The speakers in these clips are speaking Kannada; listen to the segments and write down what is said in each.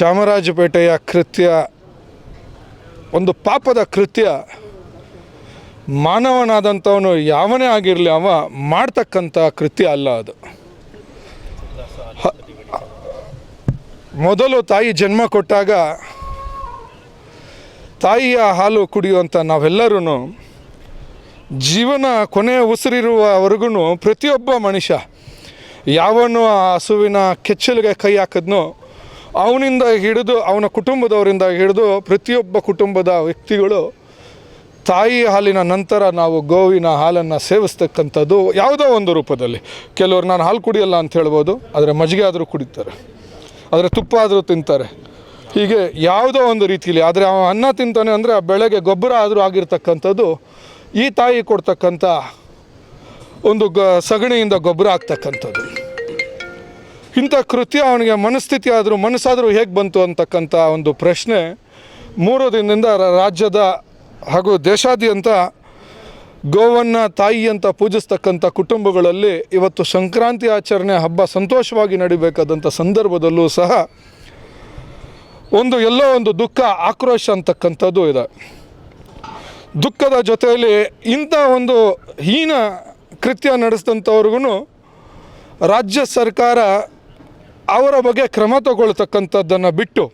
ಚಾಮರಾಜಪೇಟೆಯ ಕೃತ್ಯ, ಒಂದು ಪಾಪದ ಕೃತ್ಯ, ಮಾನವನಾದಂಥವನು ಯಾವನೇ ಆಗಿರಲಿ ಅವ ಮಾಡ್ತಕ್ಕಂಥ ಕೃತ್ಯ ಅಲ್ಲ ಅದು. ಮೊದಲು ತಾಯಿ ಜನ್ಮ ಕೊಟ್ಟಾಗ ತಾಯಿಯ ಹಾಲು ಕುಡಿಯುವಂಥ ನಾವೆಲ್ಲರೂ ಜೀವನ ಕೊನೆಯ ಉಸಿರಿರುವವರೆಗೂ ಪ್ರತಿಯೊಬ್ಬ ಮನುಷ್ಯ ಯಾವನು ಆ ಹಸುವಿನ ಕೆಚ್ಚಲಿಗೆ ಕೈ ಹಾಕಿದ್ನೋ ಅವನಿಂದ ಹಿಡಿದು ಅವನ ಕುಟುಂಬದವರಿಂದ ಹಿಡಿದು ಪ್ರತಿಯೊಬ್ಬ ಕುಟುಂಬದ ವ್ಯಕ್ತಿಗಳು ತಾಯಿ ಹಾಲಿನ ನಂತರ ನಾವು ಗೋವಿನ ಹಾಲನ್ನು ಸೇವಿಸ್ತಕ್ಕಂಥದ್ದು ಯಾವುದೋ ಒಂದು ರೂಪದಲ್ಲಿ. ಕೆಲವರು ನಾನು ಹಾಲು ಕುಡಿಯಲ್ಲ ಅಂತ ಹೇಳ್ಬೋದು, ಆದರೆ ಮಜ್ಜಿಗೆ ಆದರೂ ಕುಡಿತಾರೆ, ಆದರೆ ತುಪ್ಪ ಆದರೂ ತಿಂತಾರೆ. ಹೀಗೆ ಯಾವುದೋ ಒಂದು ರೀತಿಯಲ್ಲಿ ಆದರೆ ಅವ ಅನ್ನ ತಿಂತಾನೆ ಅಂದರೆ ಆ ಬೆಳೆಗೆ ಗೊಬ್ಬರ ಆದರೂ ಆಗಿರ್ತಕ್ಕಂಥದ್ದು, ಈ ತಾಯಿ ಕೊಡ್ತಕ್ಕಂಥ ಒಂದು ಗ ಸಗಣಿಯಿಂದ ಗೊಬ್ಬರ ಆಗ್ತಕ್ಕಂಥದ್ದು. ಇಂಥ ಕೃತ್ಯ ಅವನಿಗೆ ಮನಸ್ಥಿತಿ ಆದರೂ ಮನಸ್ಸಾದರೂ ಹೇಗೆ ಬಂತು ಅಂತಕ್ಕಂಥ ಒಂದು ಪ್ರಶ್ನೆ ಮೂರು ದಿನದಿಂದ ರಾಜ್ಯದ ಹಾಗೂ ದೇಶಾದ್ಯಂತ ಗೋವನ್ನು ತಾಯಿ ಅಂತ ಪೂಜಿಸ್ತಕ್ಕಂಥ ಕುಟುಂಬಗಳಲ್ಲಿ ಇವತ್ತು ಸಂಕ್ರಾಂತಿ ಆಚರಣೆ ಹಬ್ಬ ಸಂತೋಷವಾಗಿ ನಡಿಬೇಕಾದಂಥ ಸಂದರ್ಭದಲ್ಲೂ ಸಹ ಒಂದು ಎಲ್ಲೋ ಒಂದು ದುಃಖ, ಆಕ್ರೋಶ ಅಂತಕ್ಕಂಥದ್ದು ಇದೆ. ದುಃಖದ ಜೊತೆಯಲ್ಲಿ ಇಂಥ ಒಂದು ಹೀನ ಕೃತ್ಯ ನಡೆಸಿದಂಥವ್ರಿಗೂ ರಾಜ್ಯ ಸರ್ಕಾರ ಅವರ ಬಗ್ಗೆ ಕ್ರಮ ತಗೊಳ್ತಕ್ಕಂಥದ್ದನ್ನು ಬಿಟ್ಟು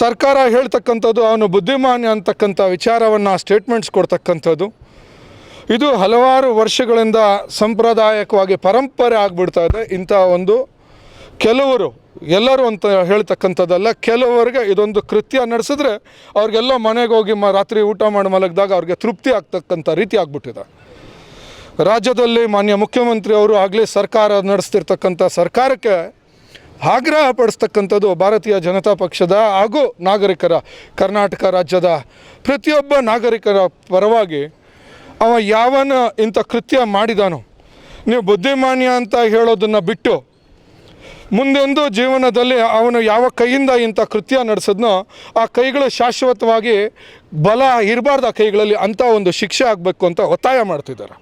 ಸರ್ಕಾರ ಹೇಳ್ತಕ್ಕಂಥದ್ದು, ಅವನು ಬುದ್ಧಿಮಾನ್ಯ ಅಂತಕ್ಕಂಥ ವಿಚಾರವನ್ನು ಸ್ಟೇಟ್ಮೆಂಟ್ಸ್ ಕೊಡ್ತಕ್ಕಂಥದ್ದು. ಇದು ಹಲವಾರು ವರ್ಷಗಳಿಂದ ಸಂಪ್ರದಾಯಕವಾಗಿ ಪರಂಪರೆ ಆಗಿಬಿಡ್ತಾ ಇದೆ. ಇಂಥ ಒಂದು ಕೆಲವರು, ಎಲ್ಲರೂ ಅಂತ ಹೇಳ್ತಕ್ಕಂಥದ್ದಲ್ಲ, ಕೆಲವರಿಗೆ ಇದೊಂದು ಕೃತ್ಯ ನಡೆಸಿದ್ರೆ ಅವ್ರಿಗೆಲ್ಲ ಮನೆಗೆ ಹೋಗಿ ಮ ರಾತ್ರಿ ಊಟ ಮಾಡಿ ಮಲಗಿದಾಗ ಅವ್ರಿಗೆ ತೃಪ್ತಿ ಆಗ್ತಕ್ಕಂಥ ರೀತಿ ಆಗ್ಬಿಟ್ಟಿದೆ. ರಾಜ್ಯದಲ್ಲಿ ಮಾನ್ಯ ಮುಖ್ಯಮಂತ್ರಿ ಅವರು ಆಗಲೇ ಸರ್ಕಾರ ನಡೆಸ್ತಿರ್ತಕ್ಕಂಥ ಸರ್ಕಾರಕ್ಕೆ ಆಗ್ರಹ ಪಡಿಸ್ತಕ್ಕಂಥದ್ದು ಭಾರತೀಯ ಜನತಾ ಪಕ್ಷದ ಹಾಗೂ ನಾಗರಿಕರ ಕರ್ನಾಟಕ ರಾಜ್ಯದ ಪ್ರತಿಯೊಬ್ಬ ನಾಗರಿಕರ ಪರವಾಗಿ ಅವ ಯಾವನ ಇಂಥ ಕೃತ್ಯ ಮಾಡಿದಾನೋ, ನೀವು ಬುದ್ಧಿಮಾನ್ಯ ಅಂತ ಹೇಳೋದನ್ನು ಬಿಟ್ಟು ಮುಂದೊಂದು ಜೀವನದಲ್ಲಿ ಅವನು ಯಾವ ಕೈಯಿಂದ ಇಂಥ ಕೃತ್ಯ ನಡೆಸಿದ್ನೋ, ಆ ಕೈಗಳು ಶಾಶ್ವತವಾಗಿ ಬಲ ಇರಬಾರ್ದು, ಆ ಕೈಗಳಲ್ಲಿ ಅಂಥ ಒಂದು ಶಿಕ್ಷೆ ಆಗಬೇಕು ಅಂತ ಒತ್ತಾಯ ಮಾಡ್ತಿದ್ದಾರೆ.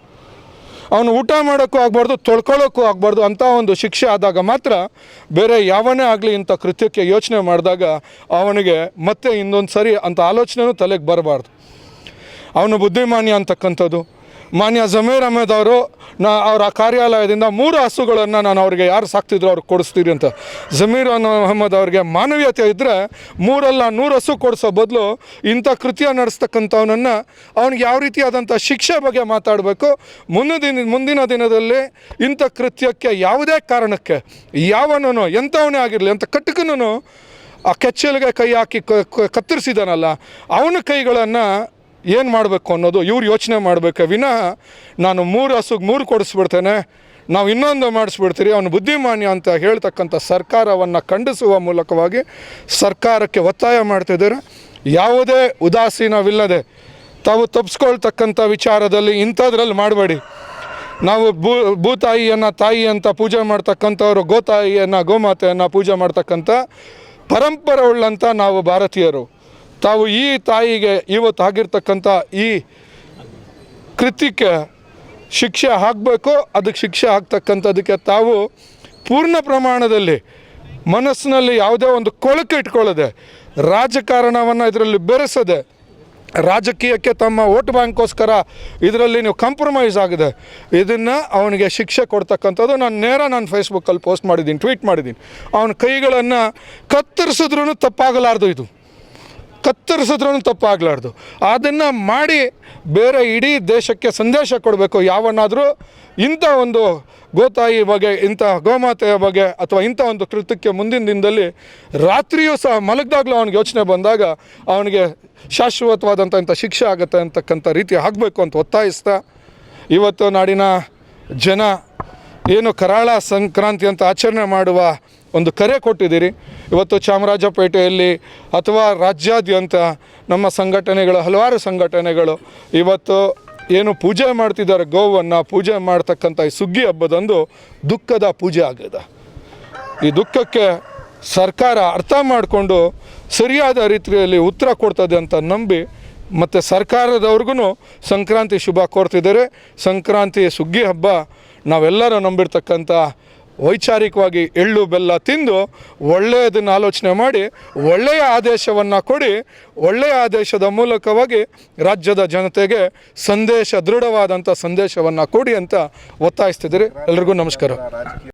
ಅವನು ಊಟ ಮಾಡೋಕ್ಕೂ ಆಗಬಾರ್ದು, ತೊಳ್ಕೊಳ್ಳೋಕ್ಕೂ ಆಗಬಾರ್ದು ಅಂತ ಒಂದು ಶಿಕ್ಷೆ ಆದಾಗ ಮಾತ್ರ ಬೇರೆ ಯಾವನೇ ಆಗಲಿ ಇಂಥ ಕೃತ್ಯಕ್ಕೆ ಯೋಚನೆ ಮಾಡಿದಾಗ ಅವನಿಗೆ ಮತ್ತೆ ಇನ್ನೊಂದು ಸರಿ ಅಂತ ಆಲೋಚನೆನೂ ತಲೆಗೆ ಬರಬಾರ್ದು. ಅವನು ಬುದ್ಧಿಮಾನಿ ಅಂತಕ್ಕಂಥದ್ದು. ಮಾನ್ಯ ಜಮೀರ್ ಅಹಮದ್ ಅವರು, ನಾ ಅವರ ಕಾರ್ಯಾಲಯದಿಂದ ಮೂರು ಹಸುಗಳನ್ನು ನಾನು ಅವ್ರಿಗೆ ಯಾರು ಸಾಕ್ತಿದ್ರು ಅವ್ರಿಗೆ ಕೊಡಿಸ್ತೀರಿ ಅಂತ. ಜಮೀರ್ ಅಹಮದ್ ಅವ್ರಿಗೆ ಮಾನವೀಯತೆ ಇದ್ದರೆ ಮೂರಲ್ಲ ನೂರು ಹಸು ಕೊಡಿಸೋ ಬದಲು ಇಂಥ ಕೃತ್ಯ ನಡೆಸ್ತಕ್ಕಂಥವನನ್ನು ಅವ್ನಿಗೆ ಯಾವ ರೀತಿಯಾದಂಥ ಶಿಕ್ಷೆ ಬಗ್ಗೆ ಮಾತಾಡಬೇಕು? ಮುಂದಿನ ದಿನ, ಮುಂದಿನ ದಿನದಲ್ಲಿ ಇಂಥ ಕೃತ್ಯಕ್ಕೆ ಯಾವುದೇ ಕಾರಣಕ್ಕೆ ಯಾವನೂ ಎಂಥವನೇ ಆಗಿರಲಿ ಅಂತ ಕಟ್ಟಕನೂ ಆ ಕೆಚ್ಚಲಿಗೆ ಕೈ ಹಾಕಿ ಕತ್ತರಿಸಿದಾನಲ್ಲ, ಅವನ ಕೈಗಳನ್ನು ಏನು ಮಾಡಬೇಕು ಅನ್ನೋದು ಇವ್ರು ಯೋಚನೆ ಮಾಡಬೇಕು. ವಿನಃ ನಾನು ಮೂರು ಹಸುಗೆ ಮೂರು ಕೊಡಿಸ್ಬಿಡ್ತೇನೆ, ನಾವು ಇನ್ನೊಂದು ಮಾಡಿಸ್ಬಿಡ್ತೀರಿ, ಅವನು ಬುದ್ಧಿಮಾನ್ಯ ಅಂತ ಹೇಳ್ತಕ್ಕಂಥ ಸರ್ಕಾರವನ್ನು ಖಂಡಿಸುವ ಮೂಲಕವಾಗಿ ಸರ್ಕಾರಕ್ಕೆ ಒತ್ತಾಯ ಮಾಡ್ತಿದ್ದಾರೆ. ಯಾವುದೇ ಉದಾಸೀನವಿಲ್ಲದೆ ತಾವು ತಪ್ಪಿಸ್ಕೊಳ್ತಕ್ಕಂಥ ವಿಚಾರದಲ್ಲಿ ಇಂಥದ್ರಲ್ಲಿ ಮಾಡಬೇಡಿ. ನಾವು ಭೂ, ಭೂತಾಯಿಯನ್ನು ತಾಯಿ ಅಂತ ಪೂಜೆ ಮಾಡ್ತಕ್ಕಂಥವ್ರು, ಗೋತಾಯಿಯನ್ನು ಗೋಮಾತೆಯನ್ನು ಪೂಜೆ ಮಾಡ್ತಕ್ಕಂಥ ಪರಂಪರೆ ಉಳ್ಳಂಥ ನಾವು ಭಾರತೀಯರು. ತಾವು ಈ ತಾಯಿಗೆ ಇವತ್ತು ಆಗಿರ್ತಕ್ಕಂಥ ಈ ಕೃತ್ಯಕ್ಕೆ ಶಿಕ್ಷೆ ಹಾಕಬೇಕು, ಅದಕ್ಕೆ ಶಿಕ್ಷೆ ಹಾಕ್ತಕ್ಕಂಥದಕ್ಕೆ ತಾವು ಪೂರ್ಣ ಪ್ರಮಾಣದಲ್ಲಿ ಮನಸ್ಸಿನಲ್ಲಿ ಯಾವುದೇ ಒಂದು ಕೊಳಕು ಇಟ್ಕೊಳ್ಳದೆ, ರಾಜಕಾರಣವನ್ನು ಇದರಲ್ಲಿ ಬೆರೆಸದೆ, ರಾಜಕೀಯಕ್ಕೆ ತಮ್ಮ ವೋಟ್ ಬ್ಯಾಂಕ್ಗೋಸ್ಕರ ಇದರಲ್ಲಿ ನೀವು ಕಾಂಪ್ರಮೈಸ್ ಆಗಿದೆ, ಇದನ್ನು ಅವನಿಗೆ ಶಿಕ್ಷೆ ಕೊಡ್ತಕ್ಕಂಥದ್ದು ನಾನು ನೇರ ನಾನು ಫೇಸ್ಬುಕ್ಕಲ್ಲಿ ಪೋಸ್ಟ್ ಮಾಡಿದ್ದೀನಿ ಟ್ವೀಟ್ ಮಾಡಿದ್ದೀನಿ. ಅವನ ಕೈಗಳನ್ನು ಕತ್ತರಿಸಿದ್ರೂ ತಪ್ಪಾಗಲಾರ್ದು ಇದು. ಕತ್ತರಿಸಿದ್ರೂ ತಪ್ಪಾಗಲಾರ್ದು. ಅದನ್ನು ಮಾಡಿ ಬೇರೆ ಇಡೀ ದೇಶಕ್ಕೆ ಸಂದೇಶ ಕೊಡಬೇಕು. ಯಾವನ್ನಾದರೂ ಇಂಥ ಒಂದು ಗೋತಾಯಿ ಬಗ್ಗೆ, ಇಂಥ ಗೋಮಾತೆಯ ಬಗ್ಗೆ ಅಥವಾ ಇಂಥ ಒಂದು ಕೃತ್ಯಕ್ಕೆ ಮುಂದಿನ ದಿನದಲ್ಲಿ ರಾತ್ರಿಯೂ ಸಹ ಮಲಗಿದಾಗಲೂ ಅವನಿಗೆ ಯೋಚನೆ ಬಂದಾಗ ಅವನಿಗೆ ಶಾಶ್ವತವಾದಂಥ ಇಂಥ ಶಿಕ್ಷೆ ಆಗುತ್ತೆ ಅಂತಕ್ಕಂಥ ರೀತಿ ಆಗಬೇಕು ಅಂತ ಒತ್ತಾಯಿಸ್ತಾ, ಇವತ್ತು ನಾಡಿನ ಜನ ಏನು ಕರಾಳ ಸಂಕ್ರಾಂತಿ ಅಂತ ಆಚರಣೆ ಮಾಡುವ ಒಂದು ಕರೆ ಕೊಟ್ಟಿದ್ದೀರಿ. ಇವತ್ತು ಚಾಮರಾಜಪೇಟೆಯಲ್ಲಿ ಅಥವಾ ರಾಜ್ಯಾದ್ಯಂತ ನಮ್ಮ ಸಂಘಟನೆಗಳು, ಹಲವಾರು ಸಂಘಟನೆಗಳು ಇವತ್ತು ಏನು ಪೂಜೆ ಮಾಡ್ತಿದ್ದಾರೆ, ಗೋವನ್ನು ಪೂಜೆ ಮಾಡ್ತಕ್ಕಂಥ ಈ ಸುಗ್ಗಿ ಹಬ್ಬದಂದು ದುಃಖದ ಪೂಜೆ ಆಗಿದೆ ಈ ದುಃಖಕ್ಕೆ ಸರ್ಕಾರ ಅರ್ಥ ಮಾಡಿಕೊಂಡು ಸರಿಯಾದ ರೀತಿಯಲ್ಲಿ ಉತ್ತರ ಕೊಡ್ತದೆ ಅಂತ ನಂಬಿ ಮತ್ತು ಸರ್ಕಾರದವ್ರಿಗೂ ಸಂಕ್ರಾಂತಿ ಶುಭ ಕೋರ್ತಿದ್ದಾರೆ. ಸಂಕ್ರಾಂತಿ ಸುಗ್ಗಿ ಹಬ್ಬ ನಾವೆಲ್ಲರೂ ನಂಬಿರ್ತಕ್ಕಂಥ ವೈಚಾರಿಕವಾಗಿ ಎಳ್ಳು ಬೆಲ್ಲ ತಿಂದು ಒಳ್ಳೆಯದನ್ನು ಆಲೋಚನೆ ಮಾಡಿ, ಒಳ್ಳೆಯ ಆದೇಶವನ್ನು ಕೊಡಿ, ಒಳ್ಳೆಯ ಆದೇಶದ ಮೂಲಕವಾಗಿ ರಾಜ್ಯದ ಜನತೆಗೆ ಸಂದೇಶ ದೃಢವಾದಂಥ ಸಂದೇಶವನ್ನು ಕೊಡಿ ಅಂತ ಒತ್ತಾಯಿಸ್ತಿದ್ದೀರಿ. ಎಲ್ರಿಗೂ ನಮಸ್ಕಾರ.